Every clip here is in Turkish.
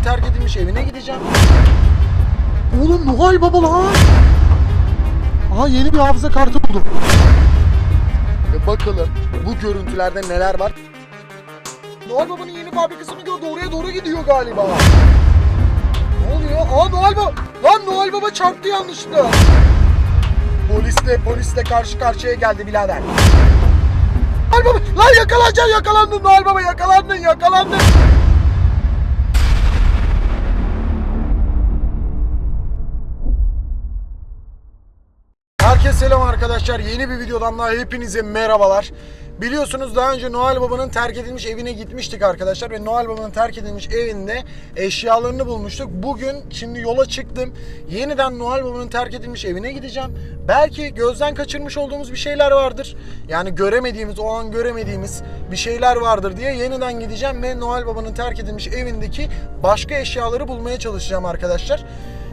Baba'nın terk edilmiş evine gideceğim. Oğlum Noel Baba lan. Aha yeni bir hafıza kartı buldum. Ve bakalım bu görüntülerde neler var. Noel Baba'nın yeni fabrikasını gördü. Oraya doğru gidiyor galiba. Ne oluyor? Aa Noel Baba. Lan Noel Baba çarptı yanlışlıkla. Polisle polisle karşı karşıya geldi birader. Noel Baba. Lan yakalanacaksın yakalandın Noel Baba yakalandın yakalandın. Selam arkadaşlar. Yeni bir videodan daha hepinize merhabalar. Biliyorsunuz daha önce Noel Baba'nın terk edilmiş evine gitmiştik arkadaşlar ve Noel Baba'nın terk edilmiş evinde eşyalarını bulmuştuk. Bugün şimdi yola çıktım. Yeniden Noel Baba'nın terk edilmiş evine gideceğim. Belki gözden kaçırmış olduğumuz bir şeyler vardır. Yani göremediğimiz, o an göremediğimiz bir şeyler vardır diye yeniden gideceğim ve Noel Baba'nın terk edilmiş evindeki başka eşyaları bulmaya çalışacağım arkadaşlar.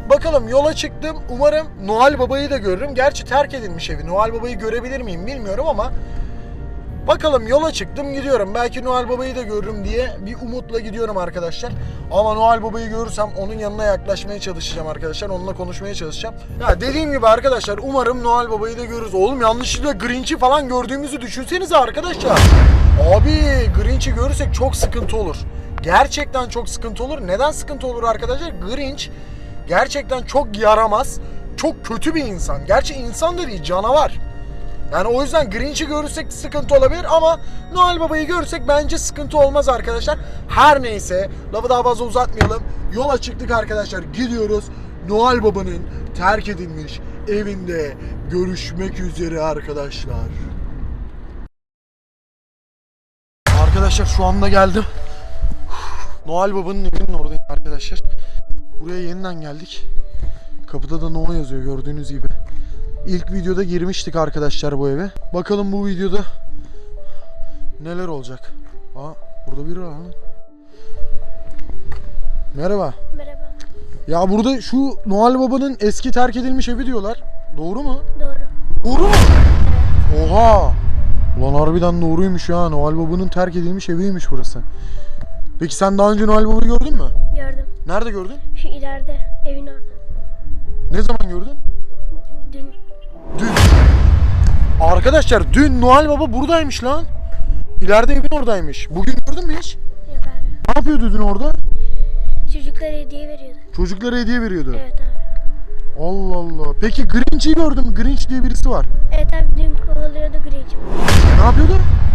Bakalım yola çıktım. Umarım Noel Baba'yı da görürüm. Gerçi terk edilmiş evi. Noel Baba'yı görebilir miyim bilmiyorum ama bakalım yola çıktım gidiyorum. Belki Noel Baba'yı da görürüm diye bir umutla gidiyorum arkadaşlar. Ama Noel Baba'yı görürsem onun yanına yaklaşmaya çalışacağım arkadaşlar. Onunla konuşmaya çalışacağım. Ya dediğim gibi arkadaşlar umarım Noel Baba'yı da görürüz. Oğlum yanlışlıkla Grinch'i falan gördüğümüzü düşünsenize arkadaşlar. Abi Grinch'i görürsek çok sıkıntı olur. Gerçekten çok sıkıntı olur. Neden sıkıntı olur arkadaşlar? Grinch gerçekten çok yaramaz, çok kötü bir insan. Gerçi insan da değil, canavar. Yani o yüzden Grinch'i görürsek sıkıntı olabilir ama Noel Baba'yı görürsek bence sıkıntı olmaz arkadaşlar. Her neyse lafı daha fazla uzatmayalım. Yola çıktık arkadaşlar gidiyoruz. Noel Baba'nın terk edilmiş evinde görüşmek üzere arkadaşlar. Arkadaşlar şu anda geldim. Noel Baba'nın evinin oradayım arkadaşlar. Buraya yeniden geldik. Kapıda da No yazıyor gördüğünüz gibi. İlk videoda girmiştik arkadaşlar bu eve. Bakalım bu videoda neler olacak. Aa burada biri var. ha. Merhaba. Merhaba. Ya burada şu Noel Baba'nın eski terk edilmiş evi diyorlar. Doğru mu? Doğru. Doğru mu? Oha! Ulan harbiden doğruymuş ya. Noel Baba'nın terk edilmiş eviymiş burası. Peki sen daha önce Noel Baba'yı gördün mü? Nerede gördün? Şu ileride evin orada. Ne zaman gördün? Dün Dün. Arkadaşlar dün Noel Baba buradaymış lan. İleride evin oradaymış. Bugün gördün mü hiç? yok abi. Ne yapıyordu dün orada? Çocuklara hediye veriyordu. Çocuklara hediye veriyordu. Evet abi. Allah Allah. Peki Grinch'i gördüm. Grinch diye birisi var. Evet abi dün kovalıyordu Grinch'i. Ne yapıyordu?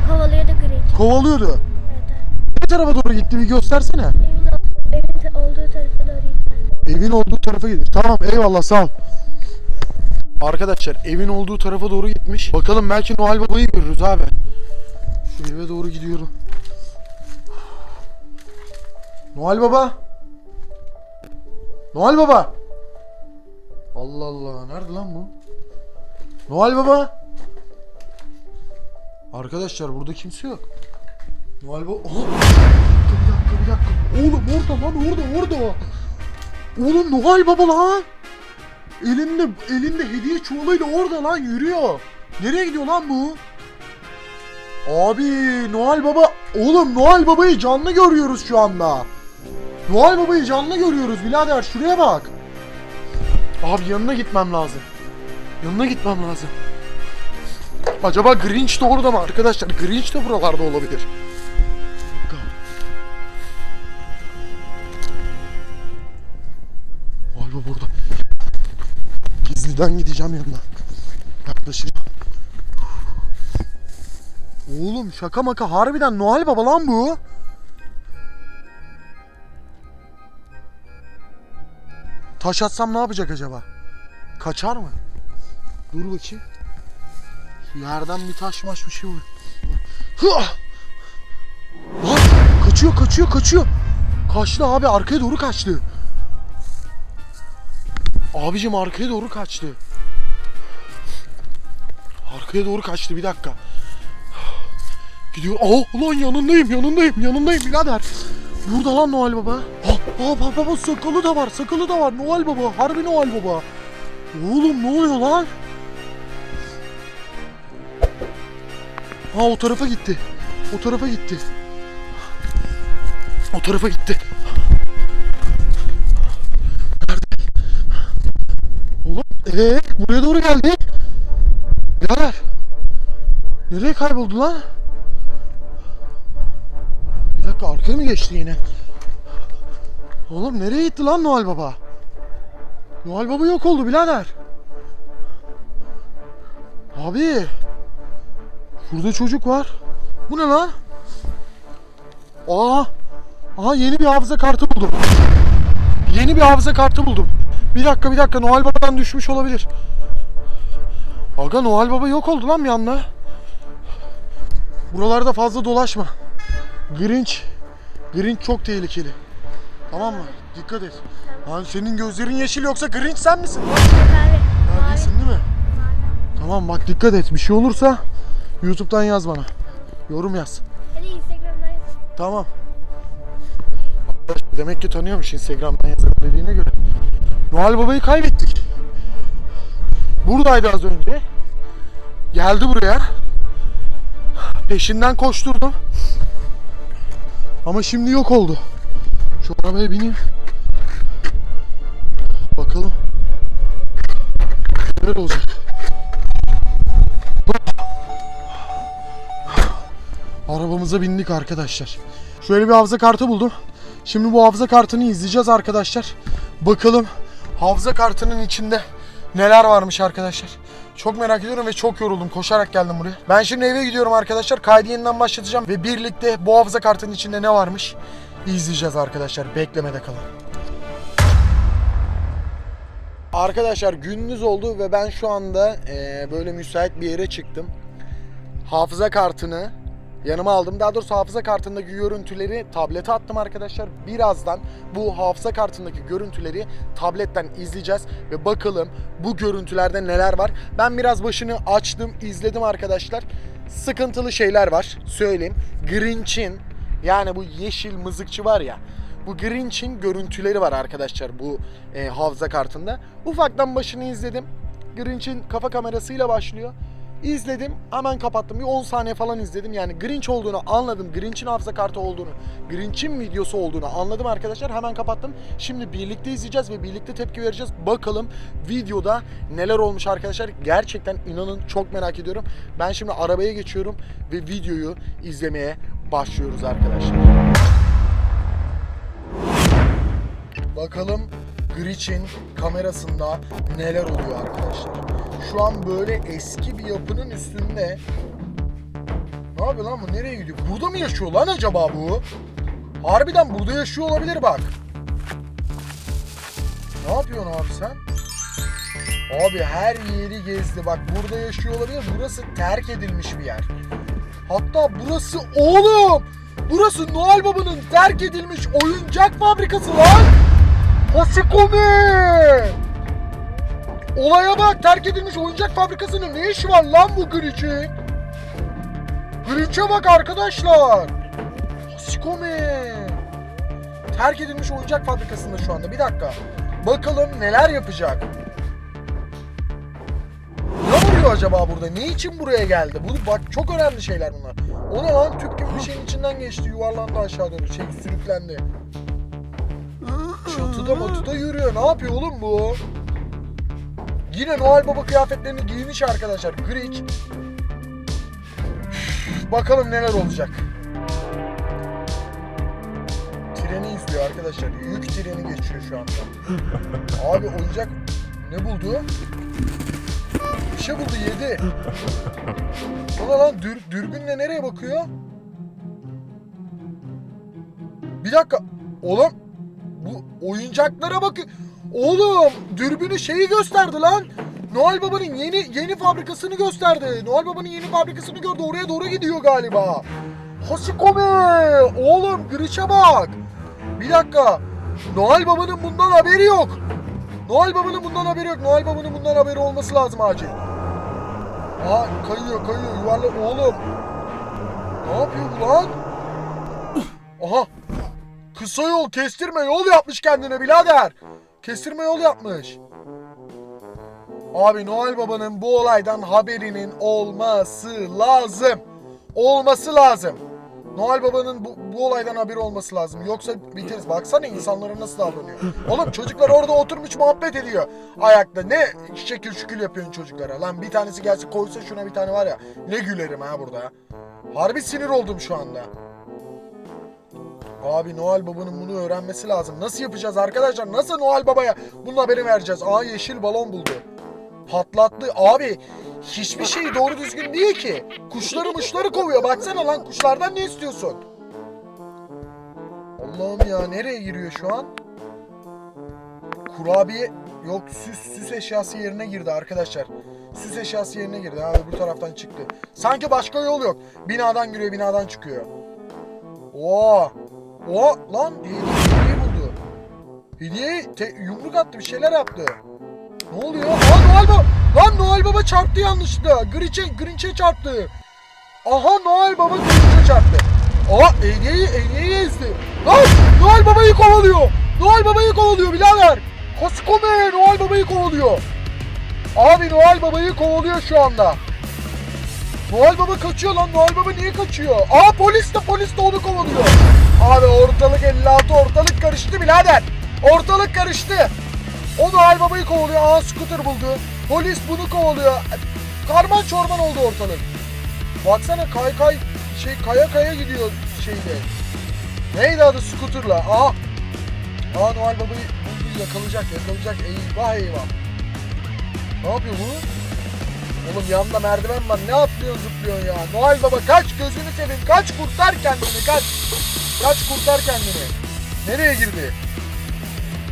Kovalıyordu Grinch'i. Kovalıyordu. Evet abi. Ne tarafa doğru gitti bir göstersene. Evin, evin olduğu tarafa doğru abi. Evin olduğu tarafa gitmiş. Tamam eyvallah sağ ol. Arkadaşlar evin olduğu tarafa doğru gitmiş. Bakalım belki Noel Baba'yı görürüz abi. Şu eve doğru gidiyorum. Noel Baba. Noel Baba. Allah Allah nerede lan bu? Noel Baba. Arkadaşlar burada kimse yok. Noel Baba. Dakika bir dakika. Oğlum orada lan orada orada. Oğlum Noel Baba lan. Elinde elinde hediye çuvalıyla orada lan yürüyor. Nereye gidiyor lan bu? Abi Noel Baba oğlum Noel Baba'yı canlı görüyoruz şu anda. Noel Baba'yı canlı görüyoruz birader şuraya bak. Abi yanına gitmem lazım. Yanına gitmem lazım. Acaba Grinch de orada mı arkadaşlar? Grinch de buralarda olabilir. Gizliden gideceğim yanına. Yaklaşacağım. Oğlum şaka maka harbiden Noel Baba lan bu. Taş atsam ne yapacak acaba? Kaçar mı? Dur bakayım. Yerden bir taş maş bir şey! Lan kaçıyor kaçıyor kaçıyor. Kaçtı abi arkaya doğru kaçtı. Abicim arkaya doğru kaçtı. Arkaya doğru kaçtı bir dakika. Gidiyor. Aa ulan yanındayım yanındayım yanındayım birader. Burada lan Noel Baba. Aa, aa baba, baba sakalı da var sakalı da var Noel Baba. Harbi Noel Baba. Oğlum ne oluyor lan? Ha o tarafa gitti. O tarafa gitti. O tarafa gitti. Ee, buraya doğru geldi. Birader. Nereye kayboldu lan? Bir dakika arkaya mı geçti yine? Oğlum nereye gitti lan Noel Baba? Noel Baba yok oldu birader. Abi. Şurada çocuk var. Bu ne lan? Aa. Aha yeni bir hafıza kartı buldum. Yeni bir hafıza kartı buldum. Bir dakika bir dakika Noel Baba'dan düşmüş olabilir. Aga Noel Baba yok oldu lan bir anda. Buralarda fazla dolaşma. Grinch. Grinch çok tehlikeli. Tamam mı? Dikkat et. Lan senin gözlerin yeşil yoksa Grinch sen misin? Mavi. değilsin değil mi? Tamam bak dikkat et. Bir şey olursa YouTube'dan yaz bana. Yorum yaz. Hadi Instagram'dan yaz. Tamam. Demek ki tanıyormuş Instagram'dan yazarım dediğine göre. Noel Baba'yı kaybettik. Buradaydı az önce. Geldi buraya. Peşinden koşturdum. Ama şimdi yok oldu. Şu arabaya bineyim. Bakalım. Neler olacak? Arabamıza bindik arkadaşlar. Şöyle bir hafıza kartı buldum. Şimdi bu hafıza kartını izleyeceğiz arkadaşlar. Bakalım hafıza kartının içinde neler varmış arkadaşlar. Çok merak ediyorum ve çok yoruldum. Koşarak geldim buraya. Ben şimdi eve gidiyorum arkadaşlar. Kaydı yeniden başlatacağım ve birlikte bu hafıza kartının içinde ne varmış izleyeceğiz arkadaşlar. Beklemede kalın. Arkadaşlar gündüz oldu ve ben şu anda eee, böyle müsait bir yere çıktım. Hafıza kartını yanıma aldım. Daha doğrusu hafıza kartındaki görüntüleri tablete attım arkadaşlar. Birazdan bu hafıza kartındaki görüntüleri tabletten izleyeceğiz ve bakalım bu görüntülerde neler var. Ben biraz başını açtım, izledim arkadaşlar. Sıkıntılı şeyler var. Söyleyeyim. Grinch'in yani bu yeşil mızıkçı var ya. Bu Grinch'in görüntüleri var arkadaşlar bu e, hafıza kartında. Ufaktan başını izledim. Grinch'in kafa kamerasıyla başlıyor. İzledim hemen kapattım. Bir 10 saniye falan izledim. Yani Grinch olduğunu anladım. Grinch'in hafıza kartı olduğunu, Grinch'in videosu olduğunu anladım arkadaşlar. Hemen kapattım. Şimdi birlikte izleyeceğiz ve birlikte tepki vereceğiz. Bakalım videoda neler olmuş arkadaşlar. Gerçekten inanın çok merak ediyorum. Ben şimdi arabaya geçiyorum ve videoyu izlemeye başlıyoruz arkadaşlar. Bakalım Grinch'in kamerasında neler oluyor arkadaşlar. Şu an böyle eski bir yapının üstünde. Ne yapıyor lan bu? Nereye gidiyor? Burada mı yaşıyor lan acaba bu? Harbiden burada yaşıyor olabilir bak. Ne yapıyorsun abi sen? Abi her yeri gezdi. Bak burada yaşıyor olabilir. Burası terk edilmiş bir yer. Hatta burası oğlum. Burası Noel Baba'nın terk edilmiş oyuncak fabrikası lan. Hasikomi! Olaya bak terk edilmiş oyuncak fabrikasının ne işi var lan bu Grinch'in? Grinch'e bak arkadaşlar. Hasikomi! Terk edilmiş oyuncak fabrikasında şu anda bir dakika. Bakalım neler yapacak. Ne vuruyor acaba burada? Ne için buraya geldi? Bu bak çok önemli şeyler bunlar. O ne lan tüp gibi bir şeyin içinden geçti yuvarlandı aşağı doğru şey sürüklendi. Çatıda matıda yürüyor. Ne yapıyor oğlum bu? Yine Noel Baba kıyafetlerini giymiş arkadaşlar. Grinch. Bakalım neler olacak. Treni izliyor arkadaşlar. Yük treni geçiyor şu anda. Abi oyuncak ne buldu? Bir şey buldu yedi. Ulan lan dür, dürbünle nereye bakıyor? Bir dakika. Oğlum bu oyuncaklara bakın. Oğlum dürbünü şeyi gösterdi lan. Noel Baba'nın yeni yeni fabrikasını gösterdi. Noel Baba'nın yeni fabrikasını gördü. Oraya doğru gidiyor galiba. Hasikomi! Oğlum Grinch'e bak. Bir dakika. Noel Baba'nın bundan haberi yok. Noel Baba'nın bundan haberi yok. Noel Baba'nın bundan haberi olması lazım acil. Aa kayıyor kayıyor yuvarla oğlum. Ne yapıyor bu lan? Aha. Kısa yol kestirme yol yapmış kendine birader. Kestirme yol yapmış. Abi Noel Baba'nın bu olaydan haberinin olması lazım. Olması lazım. Noel Baba'nın bu, bu olaydan haberi olması lazım. Yoksa biteriz. Baksana insanlara nasıl davranıyor. Oğlum çocuklar orada oturmuş muhabbet ediyor. Ayakta. Ne şekil şükül yapıyorsun çocuklara. Lan bir tanesi gelse koysa şuna bir tane var ya. Ne gülerim ha burada. Harbi sinir oldum şu anda. Abi Noel Baba'nın bunu öğrenmesi lazım. Nasıl yapacağız arkadaşlar? Nasıl Noel Baba'ya bunun haberi vereceğiz? Aa yeşil balon buldu. Patlattı. Abi hiçbir şey doğru düzgün değil ki. Kuşları muşları kovuyor. Baksana lan kuşlardan ne istiyorsun? Allah'ım ya nereye giriyor şu an? Kurabiye yok süs süs eşyası yerine girdi arkadaşlar. Süs eşyası yerine girdi. Ha öbür taraftan çıktı. Sanki başka yol yok. Binadan giriyor, binadan çıkıyor. Oo! O lan hediye, buldu. Hediye yumruk attı, bir şeyler yaptı. Ne oluyor? Aa Noel Baba! Lan Noel Baba çarptı yanlışlıkla. Grinch'e Grinch'e çarptı. Aha Noel Baba Grinch'e çarptı. Aa hediyeyi hediyeyi ezdi. Lan Noel Baba'yı kovalıyor. Noel Baba'yı kovalıyor birader. Koskome Noel Baba'yı kovalıyor. Abi Noel Baba'yı kovalıyor şu anda. Noel Baba kaçıyor lan. Noel Baba niye kaçıyor? Aa polis de polis de onu kovalıyor. Abi ortalık 56 ortalık karıştı birader. Ortalık karıştı. O Noel Baba'yı kovalıyor. Aa scooter buldu. Polis bunu kovalıyor. Karman çorman oldu ortalık. Baksana kay kay şey kaya kaya gidiyor şeyde. Neydi adı scooterla? Aa. Aa Noel Baba'yı buldu yakalayacak yakalayacak. Eyvah eyvah. Ne yapıyor bu? Oğlum yanında merdiven var. Ne atlıyorsun zıplıyorsun ya? Noel Baba kaç gözünü seveyim. Kaç kurtar kendini kaç. Kaç kurtar kendini. Nereye girdi?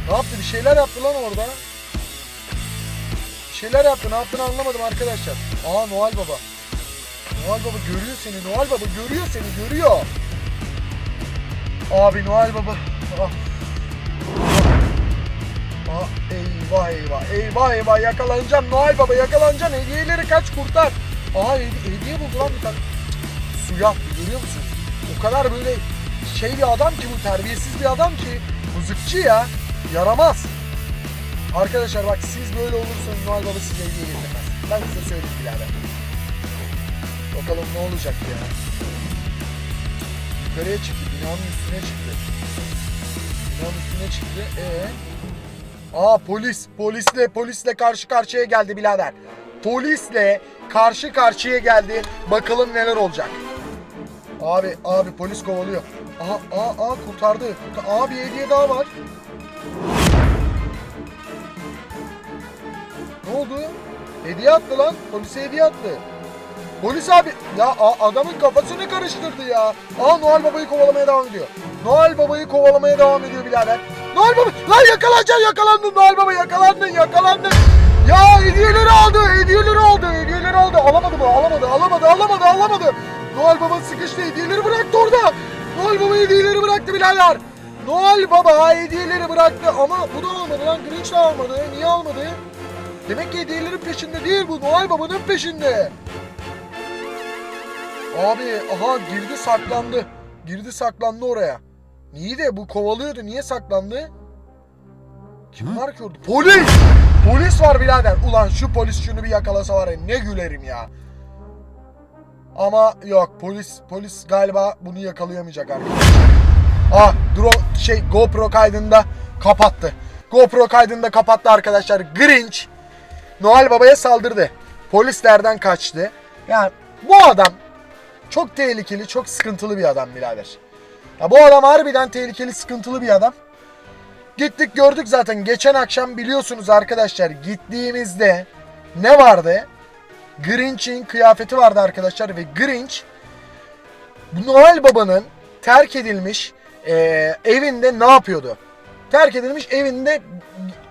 Ne yaptı? Bir şeyler yaptı lan orada. Bir şeyler yaptı. Ne yaptığını anlamadım arkadaşlar. Aa Noel Baba. Noel Baba görüyor seni. Noel Baba görüyor seni. Görüyor. Abi Noel Baba. Ah. Ah, eyvah eyvah. Eyvah eyvah yakalanacağım. Noel Baba yakalanacaksın. Hediyeleri kaç kurtar. Aa hedi- hediye buldu lan bir tane. Suya görüyor musun? O kadar böyle şey bir adam ki bu terbiyesiz bir adam ki. Mızıkçı ya. Yaramaz. Arkadaşlar bak siz böyle olursanız Noel Baba size hediye getirmez. Ben size söyleyeyim birader. Bakalım ne olacak ya. Yukarıya çıktı. Binanın üstüne çıktı. Binanın üstüne çıktı. Ee? Aa polis. Polisle polisle karşı karşıya geldi birader. Polisle karşı karşıya geldi. Bakalım neler olacak. Abi abi polis kovalıyor. Aha aa aa kurtardı. Kurtar- Aa bir hediye daha var. Ne oldu? Hediye attı lan. Polise hediye attı. Polis abi ya adamın kafasını karıştırdı ya. Aa Noel Baba'yı kovalamaya devam ediyor. Noel Baba'yı kovalamaya devam ediyor birader. Noel Baba lan yakalanacaksın yakalandın Noel Baba yakalandın yakalandın. Ya hediyeleri aldı hediyeleri aldı hediyeleri aldı. Alamadı mı alamadı alamadı alamadı alamadı. Noel Baba sıkıştı hediyeleri bıraktı orada. Noel Baba hediyeleri bıraktı birader. Noel Baba hediyeleri bıraktı ama bu da almadı lan Grinch de almadı. Niye almadı? Demek ki hediyelerin peşinde değil bu Noel Baba'nın peşinde. Abi aha girdi saklandı. Girdi saklandı oraya. Niye de bu kovalıyordu niye saklandı? Kim var ki orada? Polis! Polis var birader. Ulan şu polis şunu bir yakalasa var ya ne gülerim ya. Ama yok polis polis galiba bunu yakalayamayacak arkadaşlar. Ah drone şey GoPro kaydında kapattı. GoPro kaydında kapattı arkadaşlar. Grinch Noel Baba'ya saldırdı. Polislerden kaçtı. Yani bu adam çok tehlikeli, çok sıkıntılı bir adam birader. Ya bu adam harbiden tehlikeli, sıkıntılı bir adam. Gittik gördük zaten. Geçen akşam biliyorsunuz arkadaşlar gittiğimizde ne vardı? Grinch'in kıyafeti vardı arkadaşlar ve Grinch Noel Baba'nın terk edilmiş eee, evinde ne yapıyordu? Terk edilmiş evinde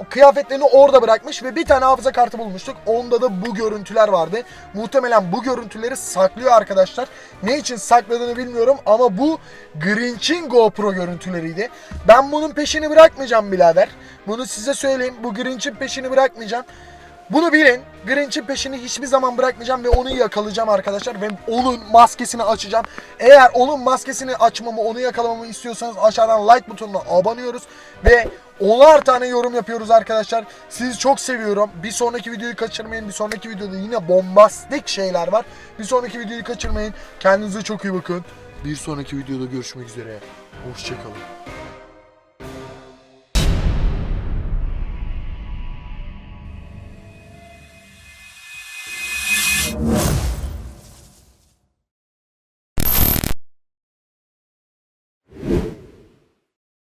kıyafetlerini orada bırakmış ve bir tane hafıza kartı bulmuştuk. Onda da bu görüntüler vardı. Muhtemelen bu görüntüleri saklıyor arkadaşlar. Ne için sakladığını bilmiyorum ama bu Grinch'in GoPro görüntüleriydi. Ben bunun peşini bırakmayacağım birader. Bunu size söyleyeyim. Bu Grinch'in peşini bırakmayacağım. Bunu bilin. Grinch'in peşini hiçbir zaman bırakmayacağım ve onu yakalayacağım arkadaşlar. Ve onun maskesini açacağım. Eğer onun maskesini açmamı, onu yakalamamı istiyorsanız aşağıdan like butonuna abanıyoruz. Ve onar tane yorum yapıyoruz arkadaşlar. Sizi çok seviyorum. Bir sonraki videoyu kaçırmayın. Bir sonraki videoda yine bombastik şeyler var. Bir sonraki videoyu kaçırmayın. Kendinize çok iyi bakın. Bir sonraki videoda görüşmek üzere. Hoşçakalın.